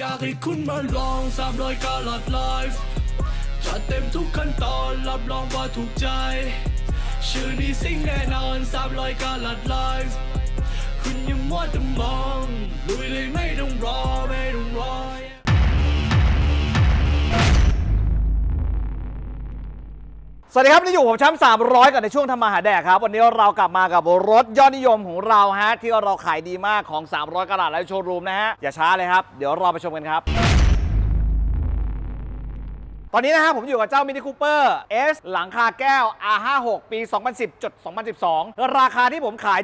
อยากให้คุณมาลองสามร้อยกาลัดไลฟ์จัดเต็มทุกขั้นตอนรับรองว่าถูกใจ ชื่อนี้สิ่งแน่นอนสามร้อยกาลัดไลฟ์คุณอยังมัวแต่มองลุยเลยไม่ต้องร สวัสดีครับนี่อยู่ผมแชมป์300กับในช่วงทำมาหาแดกครับ วันนี้เรากลับมากับรถยอดนิยมของเราฮะที่เราขายดีมากของ 300กระดาษและโชว์รูมนะฮะอย่าช้าเลยครับ เดี๋ยวเราไปชมกันครับ ตอนนี้นะฮะผมอยู่กับเจ้า Mini Cooper S หลังคาแก้ว R56 ปี 2010จุด2012 ราคาที่ผมขาย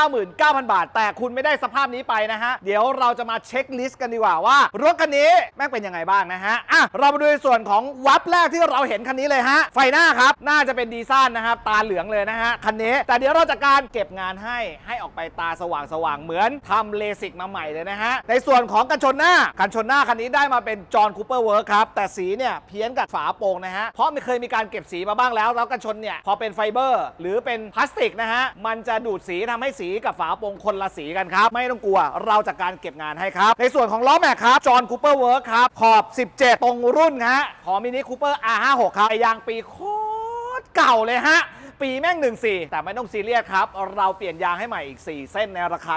799,000 บาท แต่คุณไม่ได้สภาพนี้ไปนะฮะ เดี๋ยวเราจะมาเช็คลิสต์กันดีกว่าว่า รถคันนี้แม่งเป็นยังไงบ้างนะฮะ อะ เรามาดูในส่วนของวับแรกที่เราเห็นคันนี้เลยฮะ ไฟหน้าครับ น่าจะเป็นดีซน์นะครับ ตาเหลืองเลยนะฮะ คันนี้ แต่เดี๋ยวเราจะการเก็บงานให้ให้ออกไปตาสว่างสว่างๆเหมือนทำเลสิกมาใหม่เลยนะฮะ ในส่วนของกันชนหน้ากันชนหน้าคันนี้ได้มาเป็นจอห์นคูเปอร์เวิร์คครับแต่สีเนี่ยเพี้ยนกับฝาโป่งนะฮะ เพราะมันเคยมีการเก็บสีมาบ้างแล้ว แล้วกันชนเนี่ย พอเป็นไฟเบอร์ หรือเป็นพลาสติกนะฮะ มันจะดูดสีทำให้สีกับฝาโป่งคนละสีกันครับ ไม่ต้องกลัว เราจัดการเก็บงานให้ครับ ในส่วนของล้อแม็กครับจอห์นคูเปอร์เวิร์คครับขอบ 17 ตรงรุ่นฮะของมินิคูเปอร์ R56 ครับไอยางปีโคตรเก่าเลยฮะ ปีแม่ง 14 แต่ไม่ต้องซีเรียสครับ เราเปลี่ยนยางให้ใหม่อีก 4 เส้นในราคา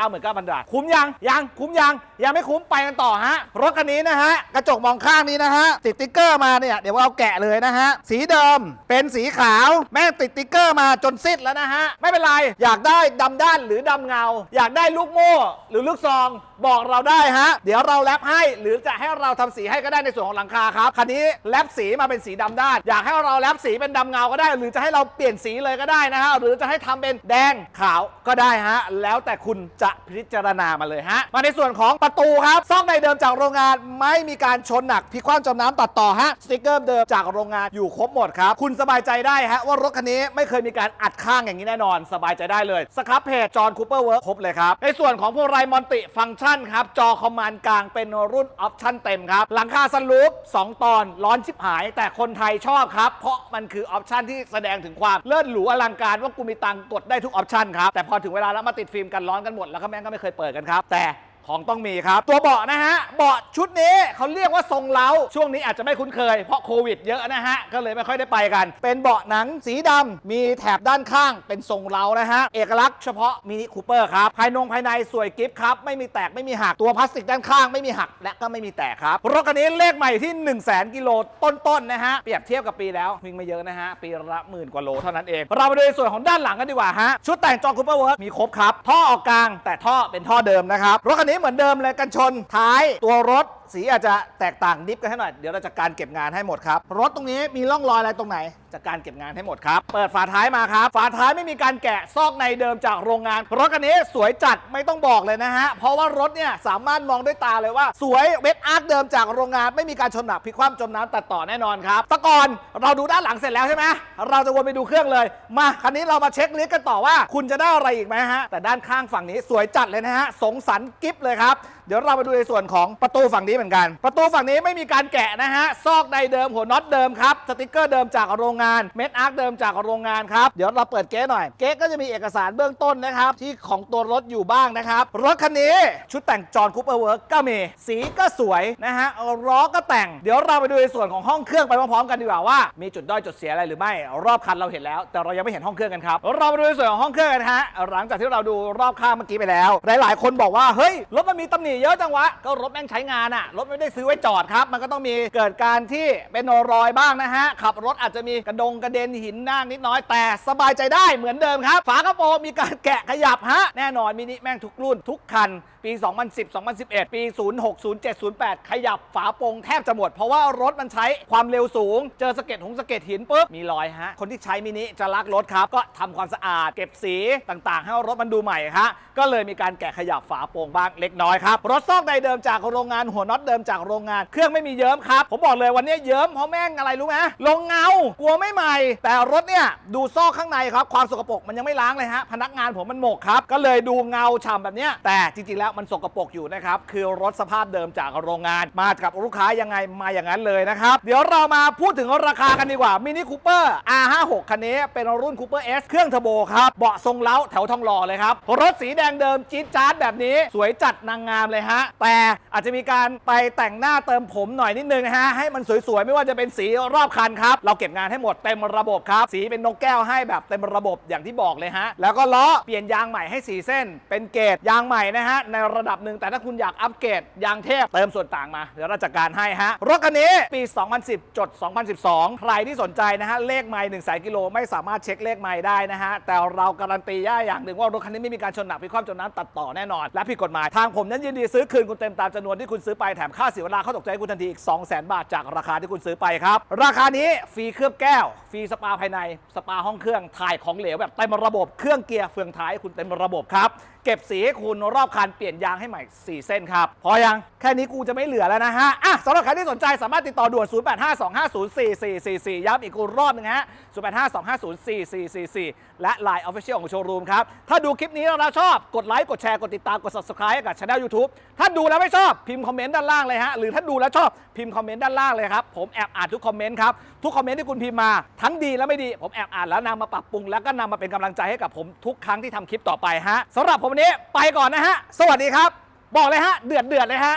799,000 บาท คุ้มยัง ยังคุ้มยัง ยังไม่คุ้มไปกันต่อฮะ รถคันนี้นะฮะ กระจกมองข้างนี้นะฮะ ติดติ๊กเกอร์มาเนี่ย เดี๋ยวเราแกะเลยนะฮะ สีเดิมเป็นสีขาว แม่งติดติ๊กเกอร์มาจนซิดแล้วนะฮะ ไม่เป็นไร อยากได้ดำด้านหรือดำเงา อยากได้ลูกโม่หรือลูกซอง บอกเราได้ฮะ เดี๋ยวเราแรปให้ หรือจะให้เราทำสีให้ก็ได้ในส่วนของหลังคาครับ คันนี้แรปสีมาเป็นสีดำด้าน อยากให้เราแรปสีเป็นดำเงาก็ได้ หรือจะให้เราเปลี่ยนสีเลยก็ได้นะฮะ หรือจะให้ทำเป็นแดงขาวก็ได้ฮะ แล้วแต่คุณจะพิจารณามาเลยฮะ มาในส่วนของประตูครับ ซ่อมในเดิมจากโรงงาน ไม่มีการชนหนักพิคว้างจมน้ำตัดต่อฮะ สติกเกอร์เดิมจากโรงงานอยู่ครบหมดครับ คุณสบายใจได้ฮะว่ารถคันนี้ไม่เคยมีการอัดข้างอย่างนี้แน่นอน สบายใจได้เลย สครับเพจจอห์นคูเปอร์เวิร์คครบเลยครับ ในส่วนของพวงไรมอนติฟังก์ชันครับ จอคอมมานด์กลางเป็นรุ่นออปชั่นเต็มครับ หลังคาสลูป 2 ตอน ร้อนชิบหาย แต่คนไทยชอบครับ เพราะมันคือออปชั่นที่แสดงถึงความเลิศหรูอลังการว่ากูมีตังกดได้ทุกออปชั่นครับ แต่พอถึงเวลาแล้วมาติดฟิล์มกันร้อนกันหมดแล้วก็แม่งก็ไม่เคยเปิดกันครับแต่ ของต้องมีครับ ตัวเบาะนะฮะเบาะชุดนี้เขาเรียกว่าทรงเล้าช่วงนี้อาจจะไม่คุ้นเคยเพราะโควิดเยอะนะฮะก็เลยไม่ค่อยได้ไปกัน เป็นเบาะหนังสีดำมีแถบด้านข้างเป็นทรงเล้านะฮะเอกลักษณ์เฉพาะมินิคูเปอร์ครับภายนงภายในสวยกิฟต์ครับไม่มีแตกไม่มีหักตัวพลาสติกด้านข้างไม่มีหักและก็ไม่มีแตกครับรถคันนี้เลขใหม่ที่ 1 0 0 0 0แกิโลต้นๆนะฮะเปรียบเทียบกับปีแล้ววิ่งไม่เยอะนะฮะปีละหมื่นกว่าโลเท่านั้นเองเรามาดูในส่วนของด้านหลังกันดีกว่าฮะชุดแต่งจอคูเปอร์เวิร์กมีครบครับท่อออกกลางแต่ท่อเป็นท่อเดิมนะครับรถคันนี้เหมือนเดิมเลยกันชนท้ายตัวรถ สีอาจจะแตกต่างดิฟกันให้หน่อย เดี๋ยวเราจะการเก็บงานให้หมดครับ รถตรงนี้มีร่องรอยอะไรตรงไหนจะการเก็บงานให้หมดครับ เปิดฝาท้ายมาครับ ฝาท้ายไม่มีการแกะซอกในเดิมจากโรงงาน รถคันนี้สวยจัดไม่ต้องบอกเลยนะฮะ เพราะว่ารถเนี่ยสามารถมองด้วยตาเลยว่า สวยเวทอาร์คเดิมจากโรงงาน ไม่มีการชนหนักพลิกคว่ำจมน้ำตัดต่อแน่นอนครับตะกอนเราดูด้านหลังเสร็จแล้วใช่ไหมเราจะวนไปดูเครื่องเลย มาคันนี้เรามาเช็คลิสต์กันต่อว่า คุณจะได้อะไรอีกไหมฮะแต่ด้านข้างฝั่งนี้สวยจัดเลยนะฮะสงสรรกิฟเลยครับ เดี๋ยวเรามาดูในส่วนของประตูฝั่งนี้เหมือนกัน ประตูฝั่งนี้ไม่มีการแกะนะฮะ ซอกในเดิมหัวน็อตเดิมครับ สติกเกอร์เดิมจากโรงงาน เม็ดอาร์คเดิมจากโรงงานครับ เดี๋ยวเราเปิดเก๊หน่อย เก๊ก็จะมีเอกสารเบื้องต้นนะครับ ที่ของตัวรถอยู่บ้างนะครับ รถคันนี้ชุดแต่งจอห์นคูเปอร์เวิร์กก็มี สีก็สวยนะฮะ ล้อก็แต่ง เดี๋ยวเราไปดูในส่วนของห้องเครื่องไปพร้อมๆกันดีกว่าว่า มีจุดด้อยจุดเสียอะไรหรือไม่ รอบคันเราเห็นแล้ว แต่เรายังไม่เห็นห้องเครื่องกันครับ เรามาดูในส่วนของห้องเครื่องกันฮะ หลังจากที่เราดูรอบข้างเมื่อกี้ไปแล้ว หลาย ๆ คนบอกว่า เฮ้ย รถมันมีตำหนิเยอะจังวะ ก็รถแม่งใช้งานอะรถไม่ได้ซื้อไว้จอดครับ มันก็ต้องมีเกิดการที่เป็นรอยบ้างนะฮะ ขับรถอาจจะมีกระดงกระเด็นหินหน้างนิดน้อยแต่สบายใจได้เหมือนเดิมครับ ฝากระโปรงมีการแกะขยับฮะ แน่นอนมินิแม่งทุกรุ่นทุกคัน ปี 2010 2011 ปี 06 07 08 ขยับฝาโปรงแทบจะหมด เพราะว่ารถมันใช้ความเร็วสูง เจอสะเก็ดหงสะเก็ดหินปุ๊บมีรอยฮะ คนที่ใช้มินิจะรักรถครับ ก็ทำความสะอาดเก็บสีต่างๆ ให้รถมันดูใหม่ฮะก็เลยมีการแกะขยับฝาโปรงบ้างเล็กน้อยครับรถซอกใดเดิมจากโรงงานหัวน็อตเดิมจากโรงงาน เครื่องไม่มีเยิ้มครับ ผมบอกเลยวันนี้เยิ้มเพราะแม่งอะไรรู้ไหมลงเงากลัวไม่ใหม่ แต่รถเนี่ยดูซอกข้างในครับ ความสกปรกมันยังไม่ล้างเลยฮะพนักงานผมมันหมกครับ ก็เลยดูเงาฉ่ำแบบเนี้ยแต่จริงๆแล้วมันสกปรกอยู่นะครับคือรถสภาพเดิมจากโรงงาน มากับลูกค้ายังไงมาอย่างนั้นเลยนะครับเดี๋ยวเรามาพูดถึงราคากันดีกว่ามินิคูเปอร์ R56 คันนี้เป็นรุ่นคูเปอร์ S เครื่องเทอร์โบครับเบาะทรงเล้าแถวทองหล่อเลยครับรถสีแดงเดิมจี๊ดจ๊าดแบบนี้ สวยจัดนางงามเลยฮะ แต่อาจจะมีการไปแต่งหน้าเติมผมหน่อยนิดนึงนะฮะ ให้มันสวยๆ ไม่ว่าจะเป็นสีรอบคันครับ เราเก็บงานให้หมดเต็มระบบครับ สีเป็นนกแก้วให้แบบเต็มระบบอย่างที่บอกเลยฮะ แล้วก็ล้อเปลี่ยนยางใหม่ให้สีเส้น เป็นเกรดยางใหม่นะฮะในระดับหนึ่งแต่ถ้าคุณอยากอัปเกรดยางเทพเติมส่วนต่างมาเดี๋ยวเราจัดการให้ฮะรถคันนี้ปี 2010 จด 2012 ใครที่สนใจนะฮะเลขไมล์1สายกิโลไม่สามารถเช็คเลขไมล์ได้นะฮะแต่เราการันตีได้อย่างหนึ่งว่ารถคันนี้ไม่มีการชนหนักพิความจมน้ำตัดต่อแน่นอน และผิดกฎหมายทางผมนั้นยินดีซื้อคืนคุณเต็มตามจำนวนที่คุณซื้อไปแถมค่าเสียเวลาเขาตกใจคุณทันทีอีก 2 0 0 0 0 0 บาทจากราคาที่คุณซื้อไปครับ ราคานี้ฟรีเคลือบแก้ว ฟรีสปาภายใน สปาห้องเครื่อง ถ่ายของเหลวแบบเต็มระบบ เครื่องเกียร์เฟืองท้ายคุณเต็มระบบครับเก็บสีให้คุณรอบคันเปลี่ยนยางให้ใหม่ 4 เส้นครับ พอยังแค่นี้กูจะไม่เหลือแล้วนะฮะอะสำหรับใครที่สนใจสามารถติดต่อด่วน 0852504444 ย้ำอีกรอบหนึงฮะ 0852504444 และ Line Official ของโชว์รูมครับ ถ้าดูคลิปนี้แล้วชอบกดไลค์กดแชร์กดติดตามกด subscribe ให้กับช anel YouTube ถ้าดูแล้วไม่ชอบพิมพ์คอมเมนต์ด้านล่างเลยฮะหรือถ้าดูแล้วชอบพิมพ์คอมเมนต์ด้านล่างเลยครับผมแอบอ่านทุกคอมเมนต์ครับทุกคอมเมนต์ที่คุณพิมพ์มาทั้งดีและไม่ดี ผมแอบอ่านแล้วนำมาปรับปรุง แล้วก็นำมาเป็นกำลังใจให้กับผมทุกครั้งที่ทำคลิปต่อไปฮะสำหรับผมมวันนี้ไปก่อนนะฮะ สวัสดีครับ บอกเลยฮะ เดือดเดือดเลยฮะ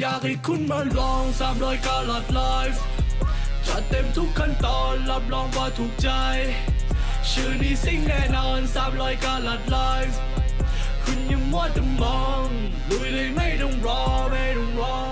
อยากให้คุณมาลองสามรอยกาลัดไลฟ์จัดเต็มทุกขั้นตอนรับรองว่าถูกใจ ชื่อนี้สิ่งแน่นอนสามรอยกาลัดไลฟ์คุณยังมัวแต่มองลุยเลยไม่ต้องรอไม่ต้องรอ